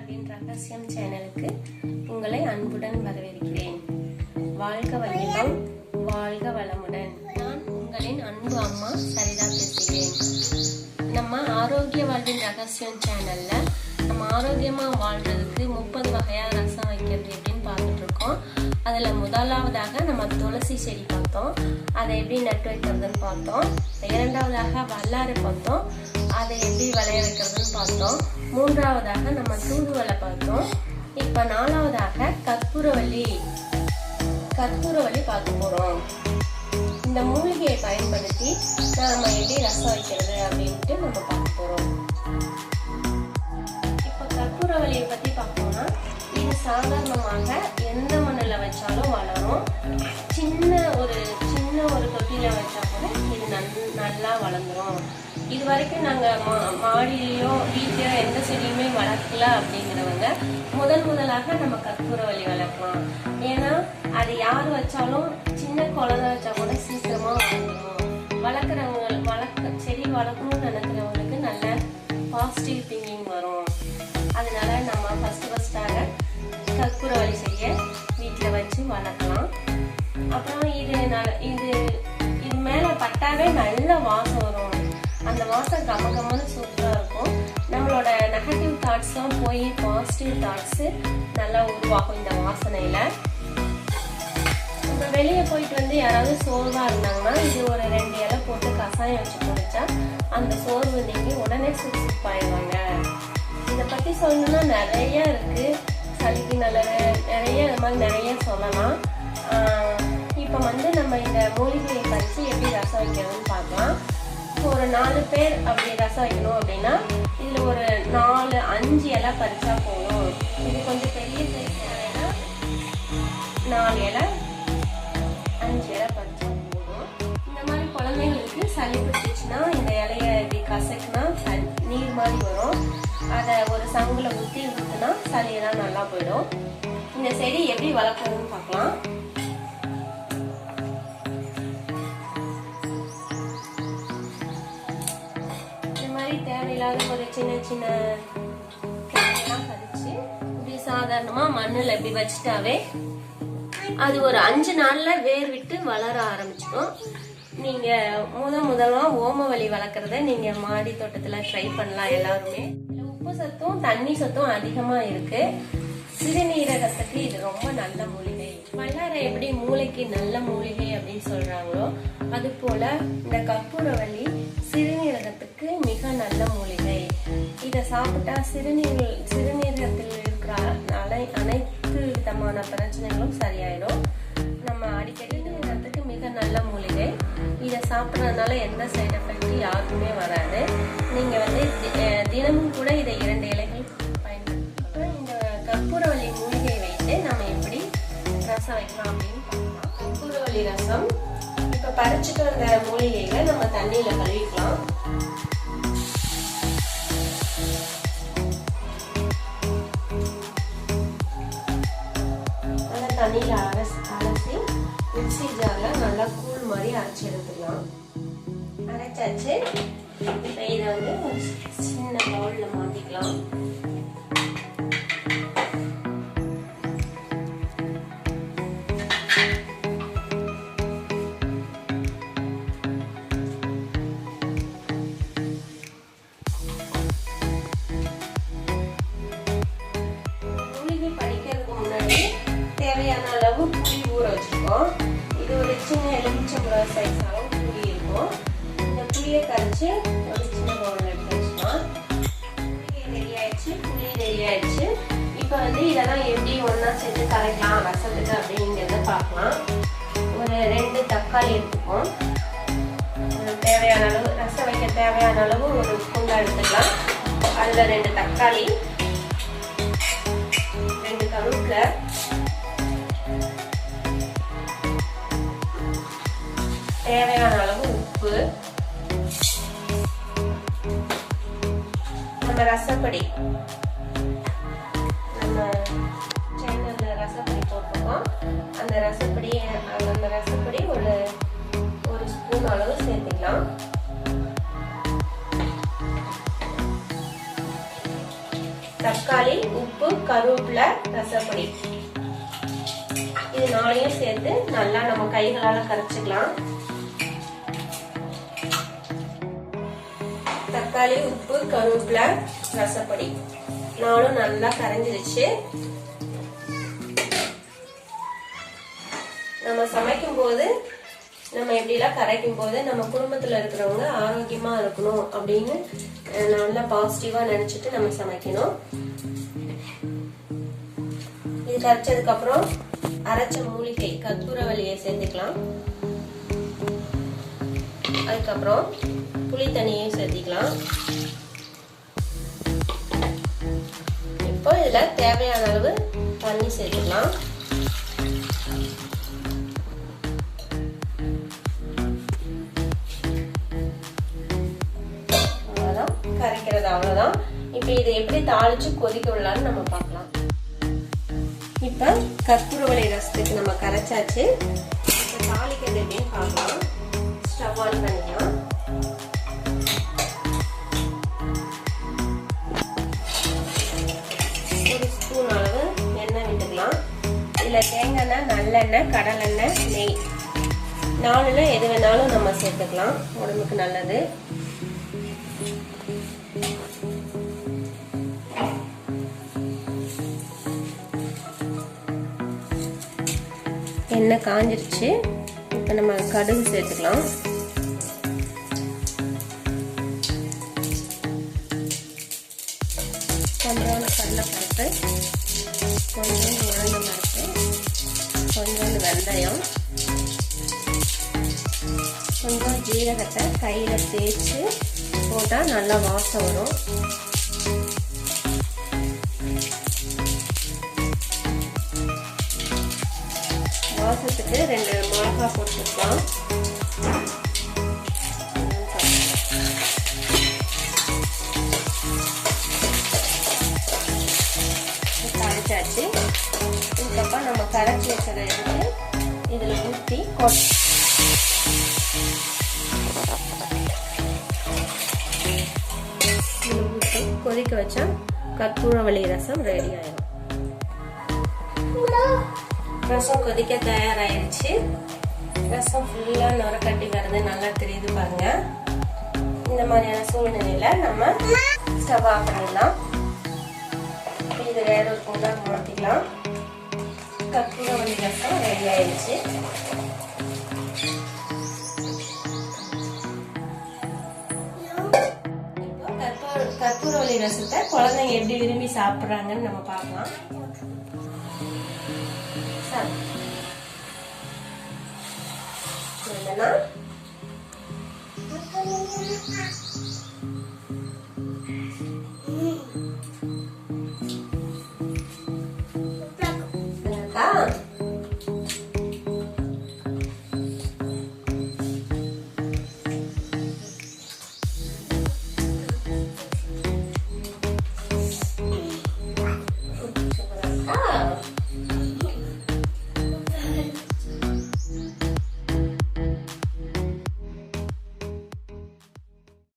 வாழ்வின் ரகசியம் சேனலுக்கு உங்களை அன்புடன் வரவேற்கிறேன். வாழ்க வள்ளிடம் வாழ்க வளமுடன். நான் உங்களின் அன்பு அம்மா சரிதா பேசுகிறேன். நம்ம ஆரோக்கிய வாழ்வின் ரகசியம் சேனல்ல நம்ம ஆரோக்கியமா வாழ்றதுக்கு முப்பது வகையா ரசம் வைக்கிறது எப்படின்னு பார்த்துட்டு இருக்கோம். அதுல முதலாவதாக நம்ம துளசி செடி பார்த்தோம். அதை எப்படி நட்டு வைக்கிறதுன்னு பார்த்தோம். இரண்டாவதாக வல்லாறு பார்த்தோம். அதை எப்படி விளைய வைக்கிறதுன்னு பார்த்தோம். மூன்றாவதாக நம்ம தூதுவளை பார்த்தோம். இப்போ நாலாவதாக கற்பூரவள்ளி கற்பூரவள்ளி பார்க்க போகிறோம் இந்த மூலிகையை பயன்படுத்தி நம்ம எப்படி ரசம் வைக்கிறது அப்படின்ட்டு நம்ம பார்க்க போகிறோம் இப்போ கற்பூரவள்ளியை பற்றி பார்த்தோம்னா இது சாதாரணமாக எந்த மண்ணில் வச்சாலும் வளரும். சின்ன ஒரு சின்ன ஒரு தொட்டியில் வச்சா கூட இது நல் நல்லா வளர்ந்துடும் இது வரைக்கும் நாங்கள் மா- மாடியிலையோ வீட்லயோ எந்த செடியுமே வளர்க்கல அப்படிங்கிறவங்க முதல் முதலாக நம்ம கற்பூரவள்ளி வளர்க்கலாம். ஏன்னா அது யார் வச்சாலும் சின்ன குழந்தை வச்சா கூட சீக்கிரமாக வளர்க்கணும் வளர்க்குறவங்க வளர்க்க செடி வளர்க்கணும்னு நினைக்கிறவங்களுக்கு நல்ல பாசிட்டிவ் திங்கிங் வரும். அந்த கம சூப்பராக இருக்கும். நம்மளோட நெகட்டிவ் தாட்ஸ்லாம் போய் பாசிட்டிவ் தாட்ஸு நல்லா உருவாகும் இந்த வாசனையில். இப்போ வெளியே போயிட்டு வந்து யாராவது சோர்வாக இருந்தாங்கன்னா இது ஒரு ரெண்டு இலை போட்டு கசாயம் வச்சு குடித்தா அந்த சோர்வு நீங்கி உடனே சுறுசுறுப்பாயிடுவாங்க இதை பற்றி சொல்லணும்னா நிறையா இருக்குது சளிக்கு நல்லது நிறைய இந்த மாதிரி நிறைய சொல்லலாம். இப்போ வந்து நம்ம இந்த மூலிகையை பறித்து எப்படி ரசம் வைக்கிறதுன்னு பார்க்கலாம். ஒரு நாலு பேர் அப்படி ரசம் வைக்கணும் அப்படின்னா இதில் ஒரு நாலு அஞ்சு இலை பறிச்சா போதும். இது கொஞ்சம் பெரிய சைஸ் இலைனா நாலு இலை அஞ்சு இலை பறிச்சா போதும். இந்த மாதிரி குழந்தைங்களுக்கு சளி பிடிச்சிச்சுன்னா இந்த இலைய இப்படி கசக்குனா சளி- நீர் மாதிரி வரும். அதை ஒரு சங்குல ஊற்றி ஊற்றினா சளியெல்லாம் நல்லா போயிடும். இந்த செடி எப்படி வளர்க்கணும்னு பார்க்கலாம். மாதிரி தேவையில்லாத ஒரு சின்ன சின்ன கிளையெல்லாம் பறிச்சு இப்படி சாதாரணமா மண்ணில் இப்படி வச்சுட்டாவே அது ஒரு அஞ்சு நாள்ல வேர் விட்டு வளர ஆரம்பிச்சிடும். நீங்க முத முதலா ஓமவலி வளர்க்குறத நீங்க மாடி தோட்டத்துல ட்ரை பண்ணலாம் எல்லாருமே. உப்பு சத்தும் தண்ணி சத்தும் அதிகமா இருக்கு. சிறுநீரகத்துக்கு இது ரொம்ப நல்ல மூலிகை. வல்லாரை எப்படி மூளைக்கு நல்ல மூலிகை அப்படின்னு சொல்றாங்களோ அது போல இந்த கற்பூரவள்ளி சாப்பிட்டா சிறுநீர் சிறுநீரகத்தில் இருக்கிற அனை அனைத்து விதமான பிரச்சனைகளும் சரியாயிடும். நம்ம அடிக்கடி நேரத்துக்கு மிக நல்ல மூலிகை. இதை சாப்பிட்றதுனால எந்த சைடு எஃபெக்ட் யாருக்குமே வராது. நீங்கள் வந்து தி- தினமும் கூட இதை இரண்டு இலைகள் பயன்படுத்தலாம் இந்த கற்பூரவள்ளி மூலிகை வைத்து நம்ம எப்படி ரசம் வைக்கலாம் அப்படின்னு பார்க்கலாம். கற்பூரவள்ளி ரசம் இப்போ பறிச்சுட்டு வந்த மூலிகைகளை நம்ம தண்ணியில் கழுவிக்கலாம். தண்ணியில் அலசி அலசி மிக்ஸி ஜாரில் நல்லா கூழ் மாதிரி அரைச்சி எடுத்துக்கலாம். அரைச்சாச்சு. இப்போ இதை வந்து சின்ன பவுலில் மாற்றிக்கலாம் இருக்கும் இது ஒரு சின்ன எலுமிச்சம்பழம் சைஸ் அளவு புளி இருக்கும் இந்த புளியை கரைச்சி ஒரு சின்ன பவுலில் எடுத்து வச்சுக்கலாம் மூலிகை ரெடி ஆயிடுச்சு புளி ரெடி ஆயிடுச்சு. இப்போ வந்து இதெல்லாம் எப்படி ஒன்றா சேர்த்து கரைக்கலாம் ரசத்துக்கு அப்படிங்கிறத பார்க்கலாம். ஒரு ரெண்டு தக்காளி எடுத்துப்போம். தேவையான அளவு ரசம் வைக்க தேவையான அளவு ஒரு குண்டா எடுத்துக்கலாம். அதில் ரெண்டு தக்காளி ரெண்டு கருவேப்பிலை தேவையான அளவு உப்பு. நம்ம ரசப்படி. நம்ம சேனல்ல ரசப்படி போட்டிருக்கோம். அந்த ரசப்படி அந்த ரசப்படி ஒரு ஒரு ஸ்பூன் அளவு சேர்த்துக்கலாம். தக்காளி தக்காளி உப்பு கருவேப்பிலை ரசப்பொடி. இது நாளையும் சேர்த்து நல்லா நம்ம கைகளால கரைச்சிக்கலாம். தக்காளி உப்பு கருவேப்பிலை ரசப்பொடி. நானும் நல்லா கரைஞ்சிருச்சு. நம்ம சமைக்கும் போது நம்ம எப்படிலாம் கரைக்கும் போது நம்ம குடும்பத்துல இருக்கிறவங்க ஆரோக்கியமா இருக்கணும் அப்படின்னு நல்லா பாசிட்டிவா நினைச்சிட்டு நம்ம சமைக்கணும். இது கரைச்சதுக்கு அப்புறம் அரைச்ச மூலிகை கற்பூரவள்ளியை சேர்த்துக்கலாம். அதுக்கப்புறம் புளி தண்ணியையும் சேர்த்திக்கலாம். இப்போ இதில் தேவையான அளவு தண்ணி சேர்த்துக்கலாம். அவ்வளோதான் கரைக்கிறது அவ்வளோதான் இப்போ இதை எப்படி தாளிச்சு கொதிக்க விடலாம்னு நம்ம பார்க்கலாம். இப்போ கற்பூரவள்ளி ரசத்துக்கு நம்ம கரைச்சாச்சு. தாளிக்கிறது எப்படின்னு பார்க்கலாம். ஸ்டவ் பண்ணிக்கலாம் ஒரு ஸ்பூன் அளவு எண்ணெய் விட்டுக்கலாம். இதில் தேங்காய் எண்ணெய் நல்லெண்ணெய் கடலெண்ணெய் நெய். நாலுல எது வேணாலும் நம்ம சேர்த்துக்கலாம். உடம்புக்கு நல்லது. எண்ணெய் காஞ்சிருச்சு. இப்போ நம்ம கடுகு சேர்த்துக்கலாம். கடலைப்பருப்பு கொஞ்சம் உளுந்த பருப்பு கொஞ்சோண்டு வெந்தயம் கொஞ்சம் ஜீரகத்தை கையில் தேய்ச்சி போட்டால் நல்லா வாசம் வரும். வாசத்துக்கு ரெண்டு மிளகா போட்டுக்கலாம். கடைச்சி கரைச்சி வச்சதை எடுத்து இதில் ஊற்றி கொட் ஊற்றி கொதிக்க வச்சா கற்பூரவள்ளி ரசம் ரெடி ஆயிடும் ரசம் கொதிக்க தயாராயிருச்சு. ரசம் ஃபுல்லாக நுரக்கட்டி கட்டி வருது. நல்லா தெரியுது பாருங்க. இந்த மாதிரியான சூழ்நிலையில் நம்ம ஸ்டவ் ஆஃப் பண்ணிடலாம். இது வேற ஒரு குண்டாக மாற்றிக்கலாம் கற்பூரவள்ளி ரசம் ரெடி ஆயிடுச்சு. கற்பூரவள்ளி ரசத்தை குழந்தைங்க எப்படி விரும்பி சாப்பிட்றாங்கன்னு நம்ம பார்க்கலாம். சார்.